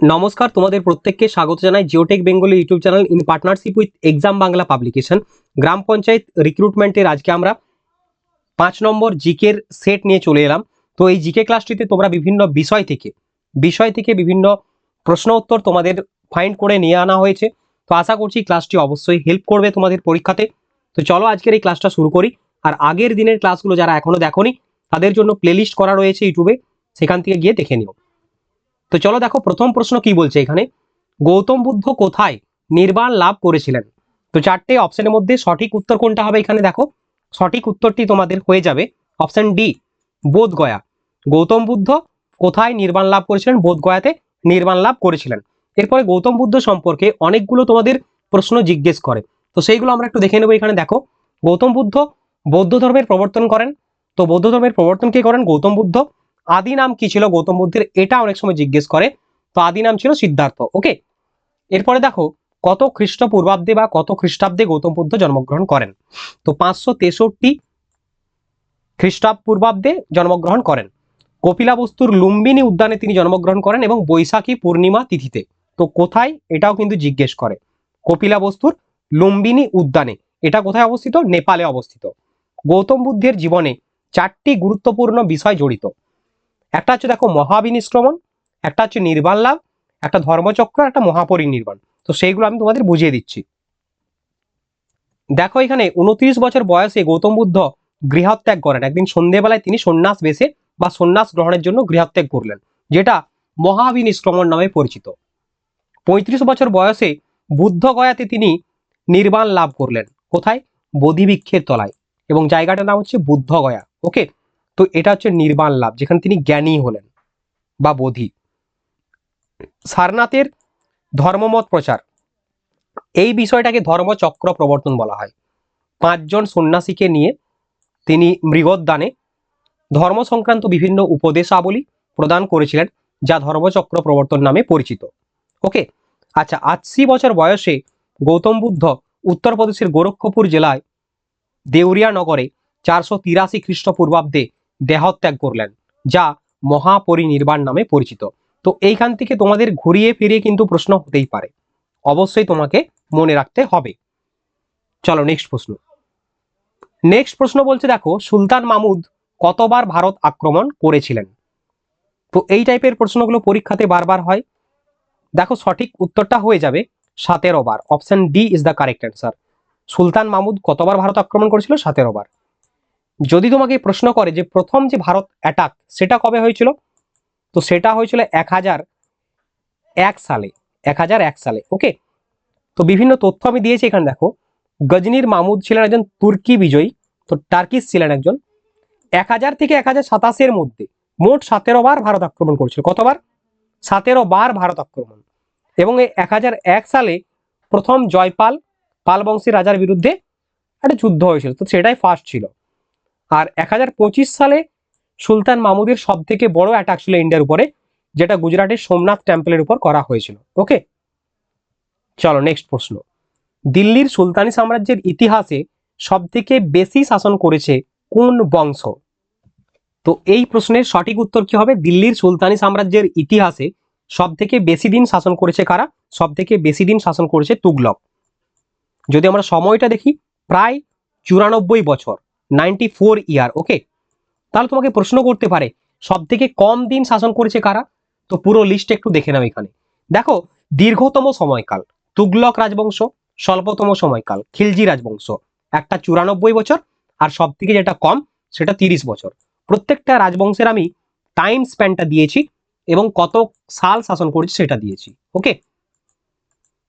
নমস্কার, তোমাদের প্রত্যেককে স্বাগত জানাই Geotech Bengali YouTube channel in partnership with exam Bangla publication. Gram panchayat রিক্রুটমেন্টের আজকে আমরা পাঁচ নম্বর জিকের সেট নিয়ে চলে এলাম। তো এই জিকে ক্লাসটিতে তোমরা বিভিন্ন বিষয় থেকে বিষয় থেকে বিভিন্ন প্রশ্ন উত্তর তোমাদের ফাইন্ড করে নিয়ে আনা হয়েছে। তো আশা করছি ক্লাসটি অবশ্যই হেল্প করবে তোমাদের পরীক্ষাতে। তো চলো আজকের এই ক্লাসটা শুরু করি। আর আগের দিনের ক্লাসগুলো যারা এখনও দেখোনি, তাদের জন্য প্লেলিস্ট করা রয়েছে ইউটিউবে। সেখান থেকে গিয়ে দেখে নিও। তো চলো দেখো, প্রথম প্রশ্ন কি বলছে এখানে? গৌতম বুদ্ধ কোথায়? নির্বাণ লাভ করেছিলেন। তো চারটে অপশনের মধ্যে সঠিক উত্তর কোনটা হবে এখানে দেখো। সঠিক উত্তরটি তোমাদের হয়ে যাবে অপশন ডি বোধগয়া। গৌতম বুদ্ধ কোথায় নির্বাণ লাভ করেছিলেন? বোধগয়াতে নির্বাণ লাভ করেছিলেন। এরপরে গৌতম বুদ্ধ সম্পর্কে অনেকগুলো তোমাদের প্রশ্ন জিজ্ঞেস করে। তো সেইগুলো আমরা একটু দেখে নেব এখানে দেখো। গৌতম বুদ্ধ বৌদ্ধ ধর্মের প্রবর্তন করেন। তো বৌদ্ধ ধর্মের প্রবর্তন কে করেন? গৌতম বুদ্ধ। আদি নাম কি ছিল গৌতম বুদ্ধের? এটা অনেক সময় জিজ্ঞেস করে। তো আদি নাম ছিল সিদ্ধার্থ ওকে এরপরে দেখো, কত খ্রিস্টপূর্বাব্দে বা কত খ্রিস্টাব্দে গৌতম বুদ্ধ জন্মগ্রহণ করেন? তো পাঁচশো তেষট্টি খ্রিস্টাপূর্বাব্দে জন্মগ্রহণ করেন। কপিলাবস্তুর লুম্বিনী উদ্যানে তিনি জন্মগ্রহণ করেন এবং বৈশাখী পূর্ণিমা তিথিতে। তো কোথায়? এটাও কিন্তু জিজ্ঞেস করে। কপিলাবস্তুর লুম্বিনী উদ্যানে। এটা কোথায় অবস্থিত? নেপালে অবস্থিত। গৌতম বুদ্ধের জীবনে চারটি গুরুত্বপূর্ণ বিষয় জড়িত। একটা হচ্ছে দেখো মহাবিনিষ্ক্রমণ একটা হচ্ছে নির্বাণ লাভ, একটা ধর্মচক্র, একটা মহাপরিনির্বাণ। তো সেইগুলো আমি তোমাদের বুঝিয়ে দিচ্ছি। দেখো এখানে উনত্রিশ বছর বয়সে গৌতম বুদ্ধ গৃহত্যাগ করেন। একদিন সন্ধেবেলায় তিনি সন্ন্যাস বেশে বা সন্ন্যাস গ্রহণের জন্য গৃহত্যাগ করলেন, যেটা মহাবিনিষ্ক্রমণ নামে পরিচিত। পঁয়ত্রিশ বছর বয়সে বুদ্ধ গয়াতে তিনি নির্বাণ লাভ করলেন। কোথায়? বোধিবৃক্ষের তলায়। এবং জায়গাটার নাম হচ্ছে বুদ্ধ গয়া। ওকে তো এটা হচ্ছে নির্বাণ লাভ, যেখানে তিনি জ্ঞানী হলেন বা বোধি। সারনাথের ধর্মমত প্রচার, এই বিষয়টাকে ধর্মচক্র প্রবর্তন বলা হয়। পাঁচজন সন্ন্যাসীকে নিয়ে তিনি মৃগোদ্যানে ধর্ম সংক্রান্ত বিভিন্ন উপদেশাবলী প্রদান করেছিলেন, যা ধর্মচক্র প্রবর্তন নামে পরিচিত। ওকে আচ্ছা আশি বছর বয়সে গৌতম বুদ্ধ উত্তরপ্রদেশের গোরক্ষপুর জেলায় দেউরিয়া নগরে চারশো তিরাশি খ্রিস্টপূর্বাব্দে দেহত্যাগ করলেন, যা মহাপরিনির্বাণ নামে পরিচিত। তো এইখান থেকে তোমাদের ঘুরিয়ে ফিরিয়ে কিন্তু প্রশ্ন হতেই পারে। অবশ্যই তোমাকে মনে রাখতে হবে। চলো নেক্সট প্রশ্ন। নেক্সট প্রশ্ন বলছে, দেখো, সুলতান মামুদ কতবার ভারত আক্রমণ করেছিলেন? তো এই টাইপের প্রশ্নগুলো পরীক্ষাতে বারবার হয়। দেখো, সঠিক উত্তরটা হয়ে যাবে সতেরো বার। Option D is the correct answer Sultan Mahmud কতবার ভারত আক্রমণ করেছিল? সতেরো বার। যদি তোমাকে প্রশ্ন করে যে প্রথম যে ভারত অ্যাটাক সেটা কবে হয়েছিল? তো সেটা হয়েছিল এক হাজার এক সালে, এক হাজার এক সালে ওকে তো বিভিন্ন তথ্য আমি দিয়েছি এখানে, দেখো। গজনির মামুদ ছিলেন একজন তুর্কি বিজয়ী, তো টার্কিস ছিলেন একজন। এক হাজার থেকে এক হাজার সাতাশের মধ্যে মোট সতেরো বার ভারত আক্রমণ করেছিল। কতবার? সতেরো বার ভারত আক্রমণ। এবং এই এক হাজার এক সালে প্রথম জয়পাল পাল বংশী রাজার বিরুদ্ধে একটা যুদ্ধ হয়েছিল। তো সেটাই ফার্স্ট ছিল। আর এক হাজার পঁচিশ সালে সুলতান মামুদের সব থেকে বড় অ্যাটাক ছিল ইন্ডিয়ার উপরে, যেটা গুজরাটের সোমনাথ টেম্পলের উপর করা হয়েছিল। ওকে? চলো নেক্সট প্রশ্ন। দিল্লির সুলতানি সাম্রাজ্যের ইতিহাসে সব থেকে বেশি শাসন করেছে কোন বংশ? তো এই প্রশ্নের সঠিক উত্তর কি হবে? দিল্লির সুলতানি সাম্রাজ্যের ইতিহাসে সব থেকে বেশি দিন শাসন করেছে কারা? সব থেকে বেশি দিন শাসন করেছে তুগলক। যদি আমরা সময়টা দেখি, প্রায় চুরানব্বই বছর। নাইনটি ফোর ইয়ার ওকে তাহলে তোমাকে প্রশ্ন করতে পারে সব থেকে কম দিন শাসন করেছে কারা? তো পুরো লিস্ট একটু দেখে নাও এখানে। দেখো, দীর্ঘতম সময়কাল, তুগলক রাজবংশ, স্বল্পতম সময়কাল, খিলজি রাজবংশ, একটা চুরানব্বই বছর, আর সব থেকে যেটা কম, সেটা তিরিশ বছর। প্রত্যেকটা রাজবংশের আমি টাইম স্প্যানটা দিয়েছি এবং কত সাল শাসন করেছে সেটা দিয়েছি ওকে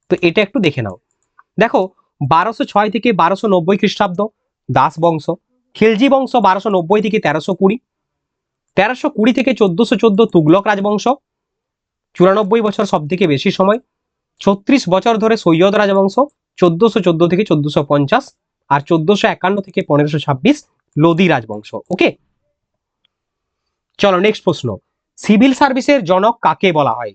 তো এটা একটু দেখে নাও। দেখো, বারোশো ছয় থেকে বারোশো নব্বই খ্রিস্টাব্দ, দাস বংশ খিলজি বংশ বারোশো নব্বই থেকে তেরোশো কুড়ি তেরোশো কুড়ি থেকে চোদ্দশো চোদ্দ তুগলক রাজবংশ, চুরানব্বই বছর সব থেকে বেশি সময়, ছত্রিশ বছর ধরে সৈয়দ রাজবংশ, চোদ্দশো চোদ্দ থেকে চোদ্দশো পঞ্চাশ আর চোদ্দশো একান্ন থেকে পনেরোশো ছাব্বিশ লোদি রাজবংশ, ওকে? চলো নেক্সট প্রশ্ন সিভিল সার্ভিসের জনক কাকে বলা হয়?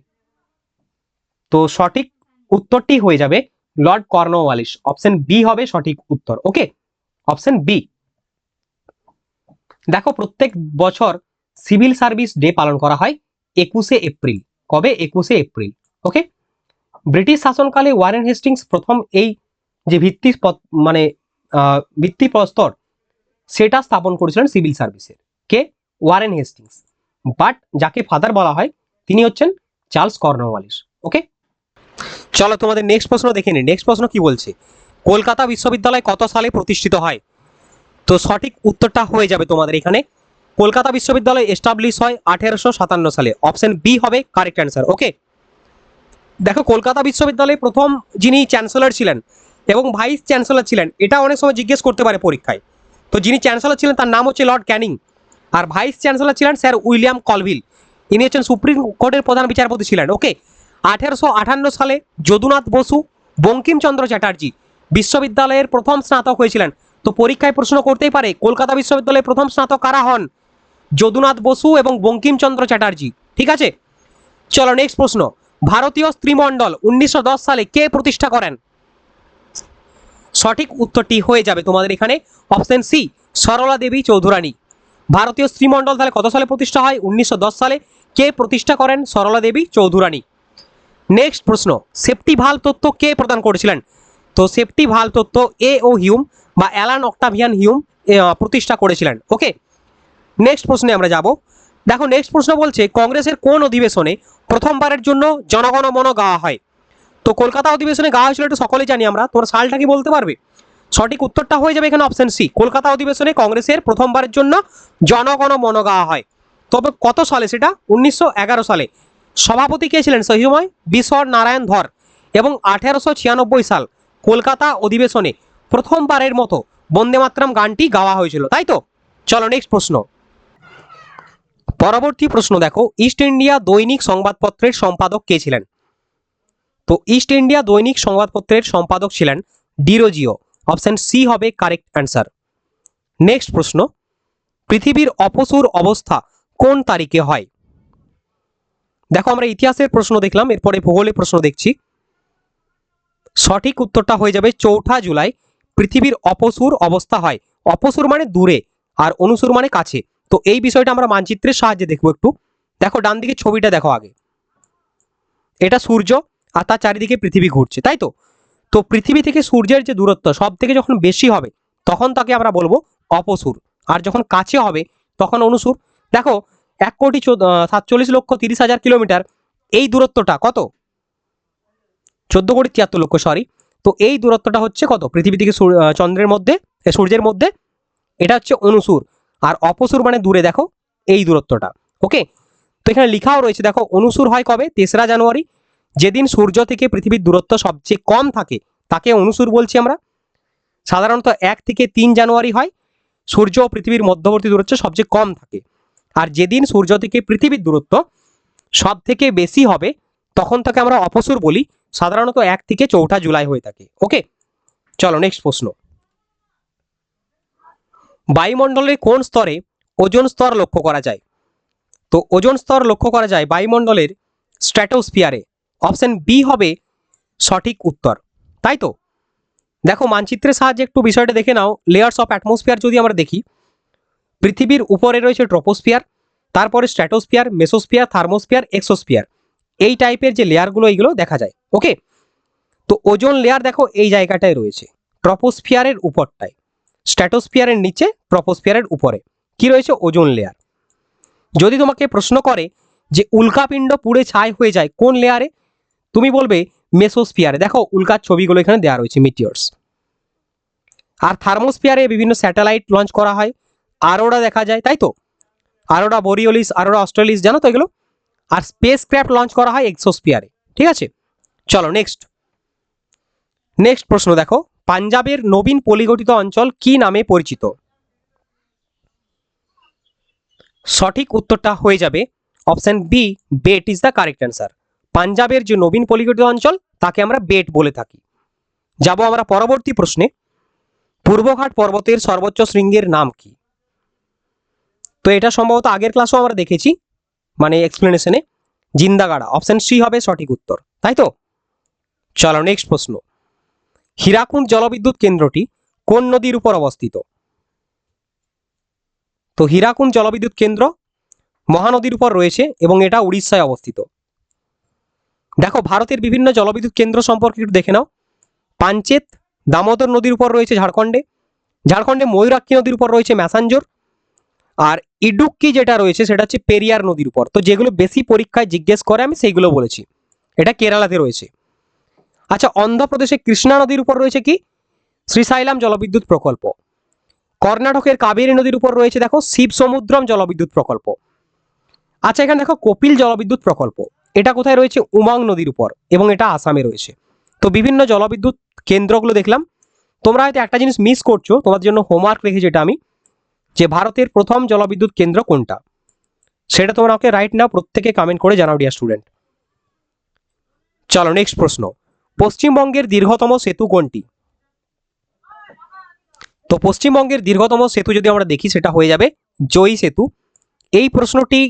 তো সঠিক উত্তরটি হয়ে যাবে লর্ড কর্নওয়ালিস অপশন বি হবে সঠিক উত্তর, ওকে? অপশন বি দেখো প্রত্যেক বছর সিভিল সার্ভিস ডে পালন করা হয় একুশে এপ্রিল। কবে? একুশে এপ্রিল। ওকে? ব্রিটিশ শাসনকালে ওয়ারেন হেস্টিংস প্রথম এই যে ভিত্তি মানে ভিত্তি প্রস্তর, সেটা স্থাপন করেছিলেন সিভিল সার্ভিসের। কে? Warren Hastings. বাট যাকে ফাদার বলা হয়, তিনি হচ্ছেন চার্লস কর্নওয়ালিস। ওকে? চলো তোমাদের নেক্সট প্রশ্ন দেখে নিই। নেক্সট প্রশ্ন কি বলছে? কলকাতা বিশ্ববিদ্যালয় কত সালে প্রতিষ্ঠিত হয়? তো সঠিক উত্তরটা হয়ে যাবে তোমাদের এখানে। কলকাতা বিশ্ববিদ্যালয় এস্টাবলিশ হয় আঠেরোশো সাতান্ন সালে। অপশন বি হবে কারেক্ট অ্যান্সার ওকে দেখো, কলকাতা বিশ্ববিদ্যালয়ে প্রথম যিনি চ্যান্সেলর ছিলেন এবং ভাইস চ্যান্সেলর ছিলেন, এটা অনেক সময় জিজ্ঞেস করতে পারে পরীক্ষায়। তো যিনি চ্যান্সেলর ছিলেন, তার নাম হচ্ছে লর্ড ক্যানিং আর ভাইস চ্যান্সেলর ছিলেন স্যার উইলিয়াম কলভিল ইনি হচ্ছেন সুপ্রিম কোর্টের প্রধান বিচারপতি ছিলেন ওকে আঠেরোশো আটান্ন সালে যদুনাথ বসু, বঙ্কিমচন্দ্র চ্যাটার্জি বিশ্ববিদ্যালয়ের প্রথম স্নাতক হয়েছিলেন। তো পরীক্ষায় প্রশ্ন করতেই পারে, কলকাতা বিশ্ববিদ্যালয়ের প্রথম স্নাতক কারা হন? যদুনাথ বসু এবং বঙ্কিমচন্দ্র চ্যাটার্জি। ঠিক আছে? চলো নেক্সট প্রশ্ন। ভারতীয় স্ত্রীমণ্ডল উনিশশো দশ সালে কে প্রতিষ্ঠা করেন? সঠিক উত্তরটি হয়ে যাবে তোমাদের এখানে। Option C, Sarala Devi Chaudhurani. ভারতীয় স্ত্রীমণ্ডল তাহলে কত সালে প্রতিষ্ঠা হয়? উনিশশো দশ সালে কে প্রতিষ্ঠা করেন সরলা দেবী চৌধুরানী? নেক্সট প্রশ্ন সেফটি ভালো তত্ত্ব কে প্রদান করেছিলেন? তো সেফটি ভালো তত্ত্ব এ ও হিউম বা অ্যালান অক্টাভিয়ান হিউম প্রতিষ্ঠা করেছিলেন। ওকে নেক্সট প্রশ্নে আমরা যাব। দেখো নেক্সট প্রশ্ন বলছে, কংগ্রেসের কোন অধিবেশনে প্রথমবারের জন্য জনগণ জনগণমন গাওয়া হয়? তো কলকাতা অধিবেশনে গাওয়া হয়েছিল এটা সকলেই জানি আমরা। তোমার সালটা কি বলতে পারবে? সঠিক উত্তরটা হয়ে যাবে এখানে অপশন সি কলকাতা অধিবেশনে কংগ্রেসের প্রথমবারের জন্য জনগণ জনগণমন গাওয়া হয়। তবে কত সালে সেটা? উনিশশো এগারো সালে। সভাপতি কে ছিলেন? সেই সময় বিশ্বর নারায়ণ ধর। এবং আঠেরোশো ছিয়ানব্বই সাল কলকাতা অধিবেশনে প্রথমবারের মতো বন্দে মাতরম গানটি গাওয়া হয়েছিল, তাই তো? চলো নেক্সট প্রশ্ন। পরবর্তী প্রশ্ন দেখো ইস্ট ইন্ডিয়া দৈনিক সংবাদপত্রের সম্পাদক কে ছিলেন? তো ইস্ট ইন্ডিয়া দৈনিক সংবাদপত্রের সম্পাদক ছিলেন ডিরোজিও। অপশন সি হবে কারেক্ট অ্যান্সার নেক্সট প্রশ্ন, পৃথিবীর অপসুর অবস্থা কোন তারিখে হয়? দেখো, আমরা ইতিহাসের প্রশ্ন দেখলাম, এরপরে ভূগোলের প্রশ্ন দেখছি। সঠিক উত্তরটা হয়ে যাবে চৌঠা জুলাই পৃথিবীর অপসুর অবস্থা হয়। অপসুর মানে দূরে আর অনুসুর মানে কাছে। তো এই বিষয়টা আমরা মানচিত্রের সাহায্যে দেখব একটু। দেখো, ডান দিকে ছবিটা দেখো আগে। এটা সূর্য আর তার চারিদিকে পৃথিবী ঘুরছে, তাই তো? তো পৃথিবী থেকে সূর্যের যে দূরত্ব সব থেকে যখন বেশি হবে, তখন তাকে আমরা বলব অপসুর। আর যখন কাছে হবে, তখন অনুসুর। দেখো, এক কোটি সাতচল্লিশ লক্ষ তিরিশ হাজার কিলোমিটার। এই দূরত্বটা কত? চোদ্দ কোটি তিয়াত্তর লক্ষ সরি তো এই দূরত্বটা হচ্ছে কত? পৃথিবী থেকে চন্দ্রের মধ্যে সূর্যের মধ্যে, এটা হচ্ছে অনুসুর। আর অপসুর মানে দূরে, দেখো, এই দূরত্বটা। ওকে? তো এখানে লেখাও রয়েছে, দেখো, অনুসুর হয় কবে? তেসরা জানুয়ারি। যেদিন সূর্য থেকে পৃথিবীর দূরত্ব সবচেয়ে কম থাকে, তাকে অনুসুর বলছি আমরা। সাধারণত এক থেকে তিন জানুয়ারি হয়, সূর্য ও পৃথিবীর মধ্যবর্তী দূরত্ব সবচেয়ে কম থাকে। আর যেদিন সূর্য থেকে পৃথিবীর দূরত্ব সব থেকে বেশি হবে, তখন তাকে আমরা অপসুর বলি। সাধারণত এক থেকে চৌঠা জুলাই হয়ে থাকে। ওকে চলো নেক্সট প্রশ্ন। বায়ুমণ্ডলের কোন স্তরে ওজোন স্তর লক্ষ্য করা যায়? তো ওজোন স্তর লক্ষ্য করা যায় বায়ুমণ্ডলের স্ট্র্যাটোস্ফিয়ারে। অপশন বি হবে সঠিক উত্তর। তাই তো? দেখো, মানচিত্রের সাহায্যে একটু বিষয়টা দেখে নাও। লেয়ার্স অফ অ্যাটমসফিয়ার যদি আমরা দেখি, পৃথিবীর উপরে রয়েছে ট্রপোস্ফিয়ার তারপরে স্ট্র্যাটোস্ফিয়ার মেসোস্ফিয়ার থার্মোস্ফিয়ার এক্সোস্ফিয়ার এই টাইপের যে লেয়ারগুলো এইগুলো দেখা যায় ওকে তো ওজোন লেয়ার দেখো, এই জায়গাটায় রয়েছে ট্রপোস্ফিয়ারের উপরটায় স্ট্র্যাটোস্ফিয়ারের নিচে ট্রপোস্ফিয়ারের উপরে, কি রয়েছে? ওজোন লেয়ার যদি তোমাকে প্রশ্ন করে যে উল্কাপিণ্ড পুড়ে ছাই হয়ে যায় কোন লেয়ারে তুমি বলবে মেসোস্ফিয়ারে দেখো, উল্কার ছবিগুলো এখানে দেওয়া রয়েছে মিটিওর্স আর থার্মোস্ফিয়ারে বিভিন্ন স্যাটেলাইট লঞ্চ করা হয়, আরোরা দেখা যায়, তাই তো? আরোরা বোরিওলিস আরোরা অস্ট্রেলিস জানো তো এগুলো? আর স্পেস ক্রাফট লঞ্চ করা হয় এক্সোস্পিয়ারে ঠিক আছে? চলো নেক্সট নেক্সট প্রশ্ন দেখো, পাঞ্জাবের নবীন পলিগঠিত অঞ্চল কি নামে পরিচিত? সঠিক উত্তরটা হয়ে যাবে option B B is the correct answer পাঞ্জাবের যে নবীন পলিগঠিত অঞ্চল, তাকে আমরা বেট বলে থাকি। যাব আমরা পরবর্তী প্রশ্নে। পূর্বঘাট পর্বতের সর্বোচ্চ শৃঙ্গের নাম কি? তো এটা সম্ভবত আগের ক্লাসও আমরা দেখেছি। মানে এক্সপ্লেনেশনে জিন্দাগাড়া। অপশন সি হবে সঠিক উত্তর। তাই তো? চলো নেক্সট প্রশ্ন। হীরাকুণ্ড জলবিদ্যুৎ কেন্দ্রটি কোন নদীর উপর অবস্থিত? তো হীরাকুন্দ জলবিদ্যুৎ কেন্দ্র মহানদীর উপর রয়েছে এবং এটা উড়িষ্যায় অবস্থিত। দেখো, ভারতের বিভিন্ন জলবিদ্যুৎ কেন্দ্র সম্পর্কে একটু দেখে নাও। পাঞ্চেত, দামোদর নদীর উপর রয়েছে ঝাড়খণ্ডে। ঝাড়খণ্ডে ময়ূরাক্ষী নদীর উপর রয়েছে ম্যাসাঞ্জোর। আর ইডুক্কি যেটা রয়েছে সেটা হচ্ছে পেরিয়ার নদীর উপর। তো যেগুলো বেশি পরীক্ষায় জিজ্ঞেস করে, আমি সেইগুলো বলেছি। এটা কেরালাতে রয়েছে। আচ্ছা অন্ধ্রপ্রদেশে কৃষ্ণা নদীর উপর রয়েছে কি? শ্রীসাইলাম জলবিদ্যুৎ প্রকল্প। কর্ণাটকের কাবেরী নদীর উপর রয়েছে, দেখো শিব সমুদ্রম জলবিদ্যুৎ প্রকল্প। আচ্ছা এখানে দেখো, কপিল জলবিদ্যুৎ প্রকল্প। এটা কোথায় রয়েছে? উমাং নদীর উপর, এবং এটা আসামে রয়েছে। তো বিভিন্ন জলবিদ্যুৎ কেন্দ্রগুলো দেখলাম। তোমরা হয়তো একটা জিনিস মিস করছ, তোমাদের জন্য হোমওয়ার্ক রেখেছি এটা আমি যে ভারতের প্রথম জলবিদ্যুৎ কেন্দ্র কোনটা? সেটা তোমরা ওকে রাইট নাও প্রত্যেকে কমেন্ট করে জানাও ডিয়ার স্টুডেন্ট চলো নেক্সট প্রশ্ন। পশ্চিমবঙ্গের দীর্ঘতম সেতু কোনটি? তো পশ্চিমবঙ্গের দীর্ঘতম সেতু যদি আমরা দেখি, সেটা হয়ে যাবে জয়ী সেতু। এই প্রশ্নটি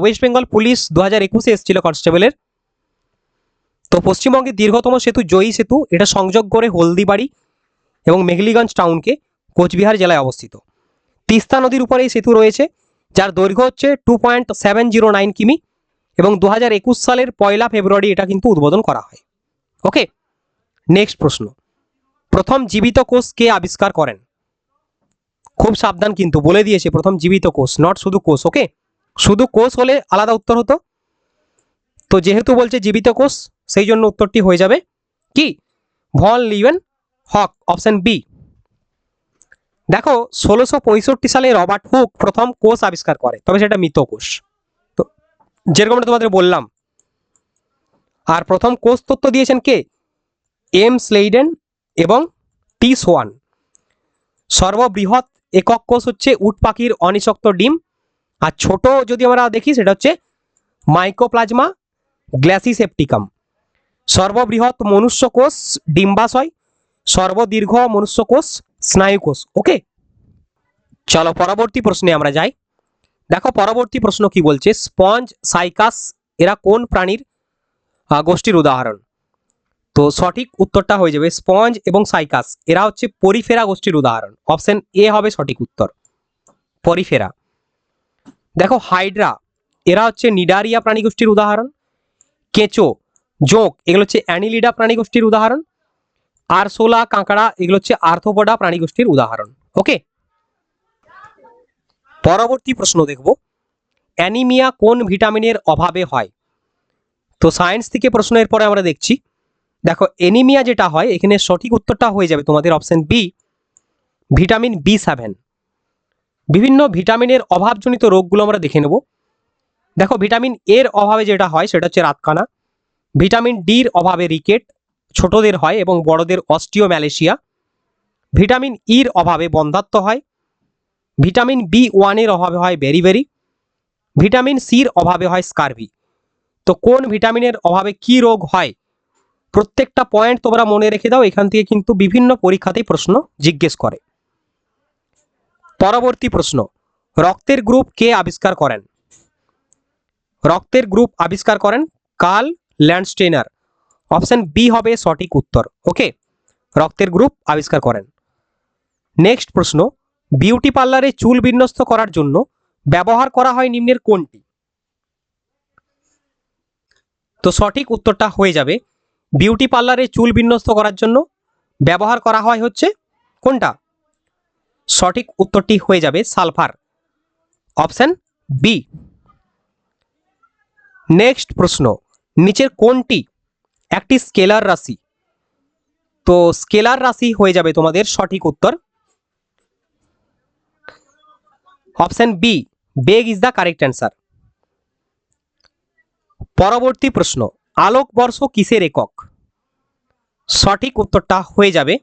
ওয়েস্ট বেঙ্গল পুলিশ দু হাজার একুশে এসেছিল কনস্টেবলের তো পশ্চিমবঙ্গের দীর্ঘতম সেতু জয়ী সেতু, এটা সংযোগ করে হলদিবাড়ি এবং মেঘলিগঞ্জ টাউনকে কোচবিহার জেলায় অবস্থিত। তিস্তা নদীর উপরে এই সেতু রয়েছে, যার দৈর্ঘ্য হচ্ছে two point seven zero nine কিমি এবং দু হাজার একুশ সালের পয়লা ফেব্রুয়ারি এটা কিন্তু উদ্বোধন করা হয়। ওকে, নেক্সট প্রশ্ন। প্রথম জীবিত কোষ কে আবিষ্কার করেন? খুব সাবধান কিন্তু, বলে দিয়েছে প্রথম জীবিত কোষ নট শুধু কোষ, ওকে? শুধু কোষ হলে আলাদা উত্তর হতো। তো যেহেতু বলছে জীবিত কোষ, সেই জন্য উত্তরটি হয়ে যাবে কি? Van Leeuwenhoek option B দেখো, ষোলোশো সালে রবার্ট হুক প্রথম কোষ আবিষ্কার করে, তবে সেটা মৃত কোষ। তো যেরকমটা তোমাদের বললাম, আর প্রথম কোষ তত্ত্ব দিয়েছেন কে? এম স্লেইডেন এবং টি সোয়ান। সর্ববৃহৎ একক কোষ হচ্ছে উট পাখির অনিষক্ত ডিম, আর ছোট যদি আমরা দেখি, সেটা হচ্ছে মাইকোপ্লাজমা গ্ল্যাসিসেপটিকাম। সর্ববৃহৎ মনুষ্য কোষ ডিম্বাশয়, সর্বদীর্ঘ মনুষ্য কোষ স্নায়ু কোষ ওকে চলো পরবর্তী প্রশ্নে আমরা যাই। দেখো, পরবর্তী প্রশ্ন কি বলছে? স্পঞ্জ, সাইকাস, এরা কোন প্রাণীর গোষ্ঠীর উদাহরণ? তো সঠিক উত্তরটা হয়ে যাবে স্পঞ্জ এবং সাইকাস। এরা হচ্ছে পরিফেরা গোষ্ঠীর উদাহরণ। অপশন এ হবে সঠিক উত্তর। পরিফেরা। দেখো, হাইড্রা, এরা হচ্ছে নিডারিয়া প্রাণী গোষ্ঠীর উদাহরণ। কেঁচো জোঁক এগুলো হচ্ছে অ্যানিলিডা প্রাণী গোষ্ঠীর উদাহরণ। আরশোলা কাঁকড়া, এগুলো হচ্ছে আর্থোপোডা প্রাণী গোষ্ঠীর উদাহরণ। ওকে পরবর্তী প্রশ্ন দেখব। অ্যানিমিয়া কোন ভিটামিনের অভাবে হয়? তো সায়েন্স থেকে প্রশ্নের পরে আমরা দেখছি। দেখো, অ্যানিমিয়া যেটা হয়, এখানে সঠিক উত্তরটা হয়ে যাবে তোমাদের option B vitamin B seven বিভিন্ন ভিটামিনের অভাবজনিত রোগগুলো আমরা দেখে নেব। দেখো ভিটামিন এর অভাবে যেটা হয়, সেটা হচ্ছে রাতকানা। ভিটামিন ডির অভাবে রিকেট। ছোটদের হয় এবং বড়দের অস্টিও ম্যালেশিয়া ভিটামিন ইর অভাবে বন্ধাত্ম হয়। ভিটামিন বি ওয়ানের অভাবে হয় বেরিবেরি ভিটামিন সির অভাবে হয় স্কারভি। তো কোন ভিটামিনের অভাবে কি রোগ হয়? প্রত্যেকটা পয়েন্ট তোমরা মনে রেখে দাও, এখান থেকে কিন্তু বিভিন্ন পরীক্ষাতেই প্রশ্ন জিজ্ঞেস করে। পরবর্তী প্রশ্ন, রক্তের গ্রুপ কে আবিষ্কার করেন? রক্তের গ্রুপ আবিষ্কার করেন কার্ল ল্যান্ডস্টেনার অপশন বি হবে সঠিক উত্তর। ওকে রক্তের গ্রুপ আবিষ্কার করেন। নেক্সট প্রশ্ন, বিউটি পার্লারে চুল বিন্যস্ত করার জন্য ব্যবহার করা হয় নিম্নের কোনটি? তো সঠিক উত্তরটা হয়ে যাবে, বিউটি পার্লারে চুল বিন্যস্ত করার জন্য ব্যবহার করা হয় হচ্ছে কোনটা? সঠিক উত্তরটি হয়ে যাবে সালফার। Option B. নেক্সট প্রশ্ন, নিচের কোনটি একটি স্কেলার রাশি। তো স্কেলার রাশি হয়ে যাবে তোমাদের সঠিক উত্তর। Option B, B is the correct answer. পরবর্তী প্রশ্ন আলোকবর্ষ কিসের একক? সঠিক উত্তরটা হয়ে যাবে।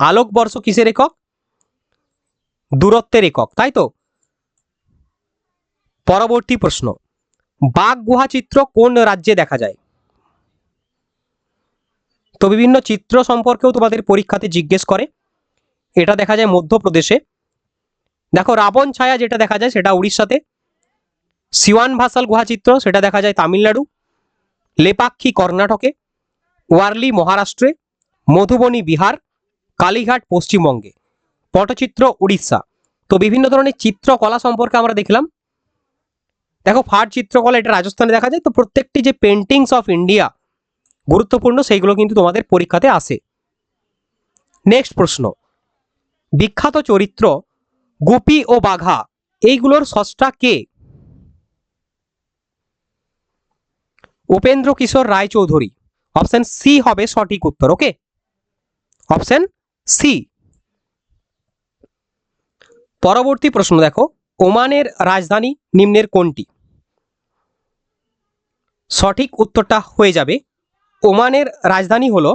আলোকবর্ষ কিসের একক? দূরত্বের একক, তাই তো? পরবর্তী প্রশ্ন, বাঘ গুহা চিত্র কোন রাজ্যে দেখা যায়? তো বিভিন্ন চিত্র সম্পর্কেও তোমাদের পরীক্ষাতে জিজ্ঞেস করে। এটা দেখা যায় মধ্যপ্রদেশে। দেখো, রাবণ ছায়া যেটা দেখা যায় সেটা উড়িষ্যাতে। সিওয়ান ভাসাল গুহাচিত্র সেটা দেখা যায় তামিলনাড়ু। লেপাক্ষী কর্ণাটকে। ওয়ার্লি মহারাষ্ট্রে। মধুবনী বিহার। কালীঘাট পশ্চিমবঙ্গে। পটচিত্র উড়িষ্যা। তো বিভিন্ন ধরনের চিত্রকলা সম্পর্কে আমরা দেখলাম। দেখো ফার চিত্রকলা এটা রাজস্থানে দেখা যায়। তো প্রত্যেকটি যে পেন্টিংস অফ ইন্ডিয়া গুরুত্বপূর্ণ, সেইগুলো কিন্তু তোমাদের পরীক্ষাতে আসে। নেক্সট প্রশ্ন। বিখ্যাত চরিত্র গুপি ও বাঘা, এইগুলোর সষ্টা কে? উপেন্দ্র কিশোর রায়চৌধুরী অপশন সি হবে সঠিক উত্তর ওকে অপশন সি পরবর্তী প্রশ্ন দেখো, ওমানের রাজধানী নিম্নের কোনটি? সঠিক উত্তরটা হয়ে যাবে ওমানের রাজধানী হলো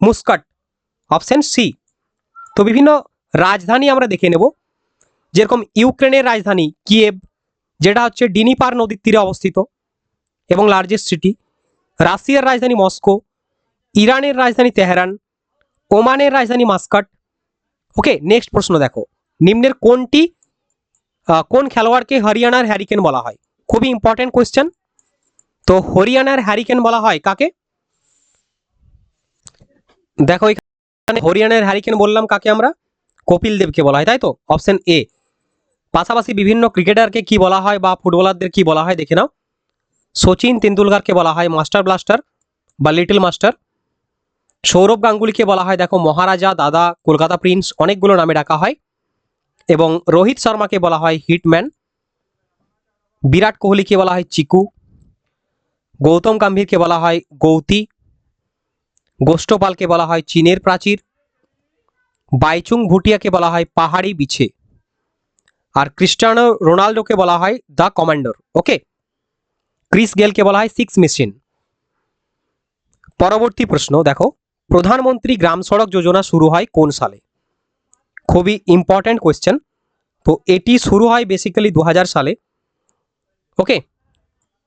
মুস্কাট অপশান সি তো বিভিন্ন রাজধানী আমরা দেখে নেব। যেরকম ইউক্রেনের রাজধানী কিয়েভ, যেটা হচ্ছে ডিনিপার নদীর তীরে অবস্থিত এবং লার্জেস্ট সিটি রাশিয়ার রাজধানী মস্কো, ইরানের রাজধানী তেহরান, ওমানের রাজধানী মাস্কাট। ওকে নেক্সট প্রশ্ন দেখো। নিম্নের কোনটি কোন খেলোয়াড়কে হরিয়ানার হ্যারিকেন বলা হয়? খুবই ইম্পর্টেন্ট কোয়েশ্চেন তো হরিয়ানার হ্যারিকেন বলা হয় কাকে? দেখো এখানে হরিয়ানার হ্যারিকেন বললাম কাকে আমরা? কপিল দেবকে বলা হয়, তাই তো? অপশন এ পাশাপাশি বিভিন্ন ক্রিকেটারকে কি বলা হয় বা ফুটবলারদের কি বলা হয় দেখে নাও। সচিন তেন্ডুলকারকে বলা হয় মাস্টার ব্লাস্টার বা লিটল মাস্টার সৌরভ গাঙ্গুলিকে বলা হয়, দেখো, মহারাজা, দাদা, কলকাতা প্রিন্স অনেকগুলো নামে ডাকা হয়। এবং রোহিত শর্মাকে বলা হয় হিটম্যান বিরাট কোহলিকে বলা হয় চিকু। গৌতম গাম্ভীরকে বলা হয় গৌতী। গোষ্ঠপালকে বলা হয় চীনের প্রাচীর, বাইচুং ভুটিয়াকে বলা হয় পাহাড়ি বিছে, আর ক্রিস্টিয়ানো রোনাল্ডোকে বলা হয় দ্য কমান্ডার, ওকে? ক্রিস গেলকে বলা হয় সিক্স মেশিন। পরবর্তী প্রশ্ন, দেখো, প্রধানমন্ত্রী গ্রাম সড়ক যোজনা শুরু হয় কোন সালে? খুবই ইম্পর্ট্যান্ট কোয়েশ্চেন তো এটি শুরু হয় বেসিক্যালি দু হাজার সালে, okay?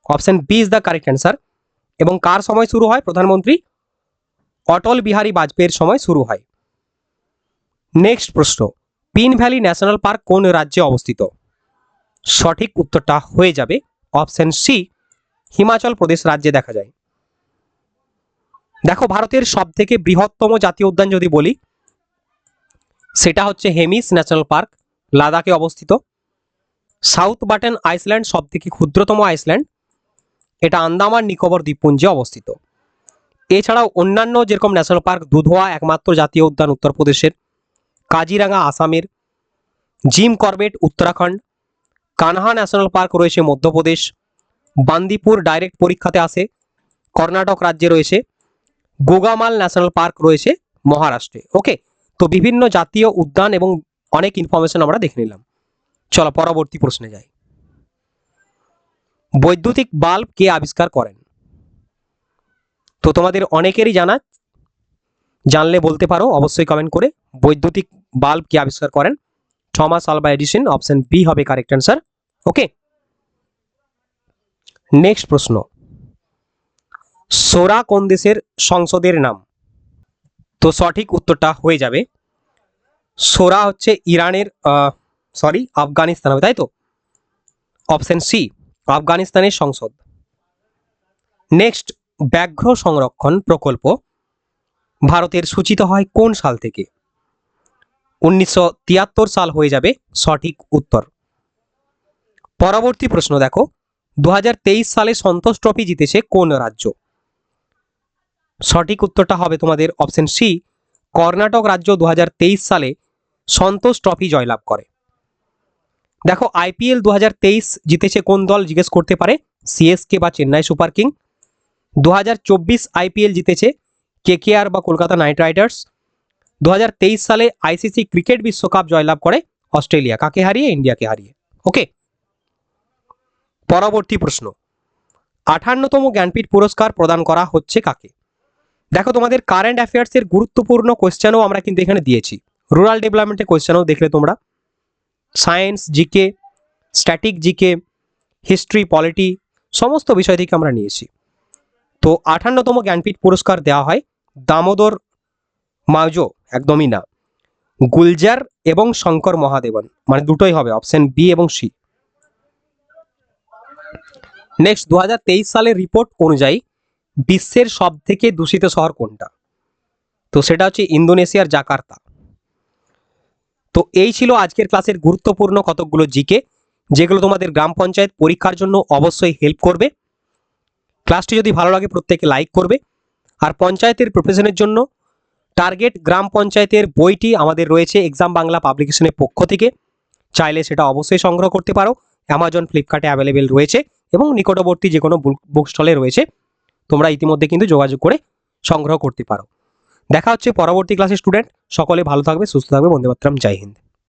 Option B is the correct answer এবং কার সময় শুরু হয় প্রধানমন্ত্রী? অটল বিহারী বাজপেয়ীর সময় শুরু হয়। নেক্সট প্রশ্ন পিন ভ্যালি ন্যাশনাল পার্ক কোন রাজ্যে অবস্থিত? সঠিক উত্তরটা হয়ে যাবে অপশন সি হিমাচল প্রদেশ রাজ্যে দেখা যায়। দেখো, ভারতের সব থেকে বৃহত্তম জাতীয় উদ্যান যদি বলি, সেটা হচ্ছে হেমিস ন্যাশনাল পার্ক, লাদাখে অবস্থিত। সাউথ বাটন আইসল্যান্ড সব থেকে ক্ষুদ্রতম আইসল্যান্ড, এটা আন্দামান নিকোবর দ্বীপপুঞ্জে অবস্থিত। এছাড়াও অন্যান্য যেরকম ন্যাশনাল পার্ক, দুধোয়া একমাত্র জাতীয় উদ্যান উত্তরপ্রদেশের কাজিরাঙ্গা আসামের, Jim Corbett Uttarakhand, Kanha national park রয়েছে মধ্যপ্রদেশ, বান্দিপুর ডাইরেক্ট পরীক্ষাতে আসে কর্ণাটক রাজ্যে রয়েছে, গোগামাল ন্যাশনাল পার্ক রয়েছে মহারাষ্ট্রে। ওকে তো বিভিন্ন জাতীয় উদ্যান এবং অনেক ইনফরমেশন আমরা দেখে নিলাম। চলো পরবর্তী প্রশ্নে যাই। বৈদ্যুতিক বাল্ব কে আবিষ্কার করেন? তো তোমাদের অনেকেরই জানা, জানলে বলতে পারো, অবশ্যই কমেন্ট করে। বৈদ্যুতিক বাল্ব কে আবিষ্কার করেন। Thomas Alva Edison option B হবে কারেক্ট অ্যান্সার ওকে নেক্সট প্রশ্ন। সোরা কোন দেশের সংসদের নাম? তো সঠিক উত্তরটা হয়ে যাবে। সোরা হচ্ছে ইরানের সরি আফগানিস্তান হবে, তাই তো? অপশন সি আফগানিস্তানের সংসদ। নেক্সট ব্যাঘ্র সংরক্ষণ প্রকল্প ভারতের সূচিত হয় কোন সাল থেকে? উনিশশো তিয়াত্তর সাল হয়ে যাবে সঠিক উত্তর। পরবর্তী প্রশ্ন দেখো দু হাজার তেইশ সালে সন্তোষ ট্রফি জিতেছে কোন রাজ্য? সঠিক উত্তরটা হবে তোমাদের অপশন সি কর্ণাটক রাজ্য দু হাজার তেইশ সালে সন্তোষ ট্রফি জয়লাভ করে। দেখো আইপিএল দু হাজার তেইশ জিতেছে কোন দল জিজ্ঞেস করতে পারে? সিএসকে বা চেন্নাই সুপার কিং দু হাজার চব্বিশ আইপিএল জিতেছে কেকেআর বা কলকাতা নাইট রাইডার্স। দু হাজার তেইশ সালে আইসিসি ক্রিকেট বিশ্বকাপ জয়লাভ করে অস্ট্রেলিয়া। কাকে হারিয়ে? ইন্ডিয়াকে হারিয়ে। ওকে? পরবর্তী প্রশ্ন। আঠান্নতম জ্ঞানপীঠ পুরস্কার প্রদান করা হচ্ছে কাকে? দেখো, তোমাদের কারেন্ট অ্যাফেয়ার্সের গুরুত্বপূর্ণ কোয়েশ্চেনও আমরা কিন্তু এখানে দিয়েছি। রুরাল ডেভেলপমেন্টের কোয়েশ্চেনও দেখলে তোমরা। Science GK static GK history polity সমস্ত বিষয় থেকে আমরা নিয়েছি। তো আঠান্নতম জ্ঞানপীঠ পুরস্কার দেওয়া হয় দামোদর মাউজো একদমই না। গুলজার এবং শঙ্কর মহাদেবন মানে দুটোই হবে অপশন বি এবং সি নেক্সট দু হাজার তেইশ সালের রিপোর্ট অনুযায়ী বিশ্বের সব থেকে দূষিত শহর কোনটা? তো সেটা হচ্ছে ইন্দোনেশিয়ার জাকার্তা। তো এই ছিল আজকের ক্লাসের গুরুত্বপূর্ণ কতকগুলো জিকে, যেগুলো তোমাদের গ্রাম পঞ্চায়েত পরীক্ষার জন্য অবশ্যই হেল্প করবে। ক্লাসটি যদি ভালো লাগে প্রত্যেকে লাইক করবে। আর পঞ্চায়েতের প্রফেশনের জন্য টার্গেট গ্রাম পঞ্চায়েতের বইটি আমাদের রয়েছে এক্সাম বাংলা পাবলিকেশনের পক্ষ থেকে। চাইলে সেটা অবশ্যই সংগ্রহ করতে পারো। অ্যামাজন ফ্লিপকার্টে অ্যাভেলেবেল রয়েছে এবং নিকটবর্তী যে কোনো বুক স্টলে রয়েছে। তোমরা ইতিমধ্যে কিন্তু যোগাযোগ করে সংগ্রহ করতে পারো। দেখা হচ্ছে পরবর্তী ক্লাসে স্টুডেন্ট সকলে ভালো থাকবে, সুস্থ থাকবে। বন্দে মাতরম জয় হিন্দ।